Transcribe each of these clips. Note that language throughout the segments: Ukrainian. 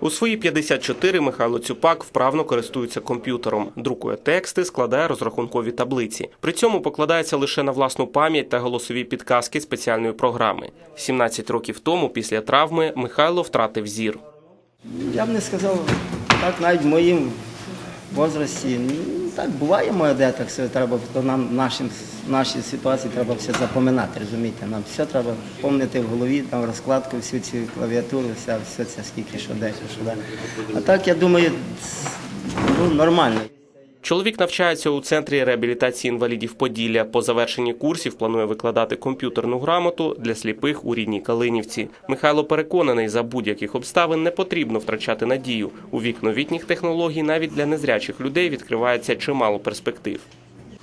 У свої 54 Михайло Цюпак вправно користується комп'ютером, друкує тексти, складає розрахункові таблиці. При цьому покладається лише на власну пам'ять та голосові підказки спеціальної програми. 17 років тому, після травми, Михайло втратив зір. Я б не сказав, так навіть в моїм возрасті, так буває де так все треба, то нам в нашим, нашій ситуації треба все запоминати, розумієте? Нам все треба пам'ятати в голові, там розкладку, всю цю клавіатуру, все, все це скільки що десь, що де. А так я думаю, ну, нормально. Чоловік навчається у центрі реабілітації інвалідів Поділля. По завершенні курсів планує викладати комп'ютерну грамоту для сліпих у рідній Калинівці. Михайло переконаний, за будь-яких обставин не потрібно втрачати надію. У вік новітніх технологій навіть для незрячих людей відкривається чимало перспектив.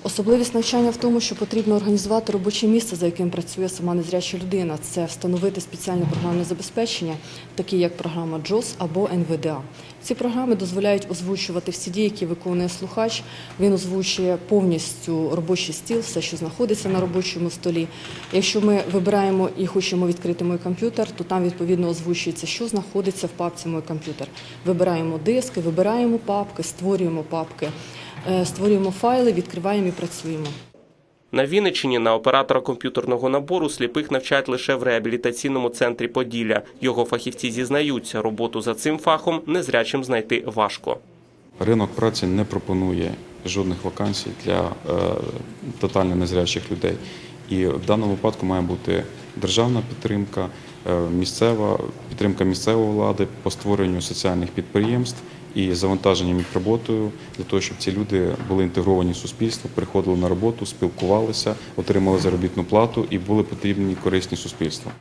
Особливість навчання в тому, що потрібно організувати робоче місце, за яким працює сама незряча людина. Це встановити спеціальне програмне забезпечення, такі як програма JOS або НВДА. Ці програми дозволяють озвучувати всі дії, які виконує слухач. Він озвучує повністю робочий стіл, все, що знаходиться на робочому столі. Якщо ми вибираємо і хочемо відкрити мій комп'ютер, то там відповідно озвучується, що знаходиться в папці мій комп'ютер. Вибираємо диски, вибираємо папки, створюємо папки. Е, Створюємо файли, відкриваємо і працюємо. На Вінниччині на оператора комп'ютерного набору сліпих навчають лише в реабілітаційному центрі Поділля. Його фахівці зізнаються, роботу за цим фахом незрячим знайти важко. Ринок праці не пропонує жодних вакансій для е, тотально незрячих людей. І в даному випадку має бути державна підтримка, е, місцева підтримка місцевої влади по створенню соціальних підприємств і завантаженням їх роботою для того, щоб ці люди були інтегровані в суспільство, приходили на роботу, спілкувалися, отримали заробітну плату і були потрібні корисні суспільству.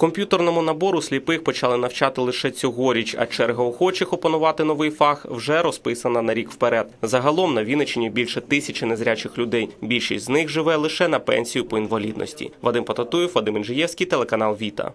Комп'ютерному набору сліпих почали навчати лише цьогоріч, а черга охочих опанувати новий фах вже розписана на рік вперед. Загалом на Вінниччині більше тисячі незрячих людей. Більшість з них живе лише на пенсію по інвалідності. Вадим Потатуєв, Вадим Інжиєвський, телеканал Віта.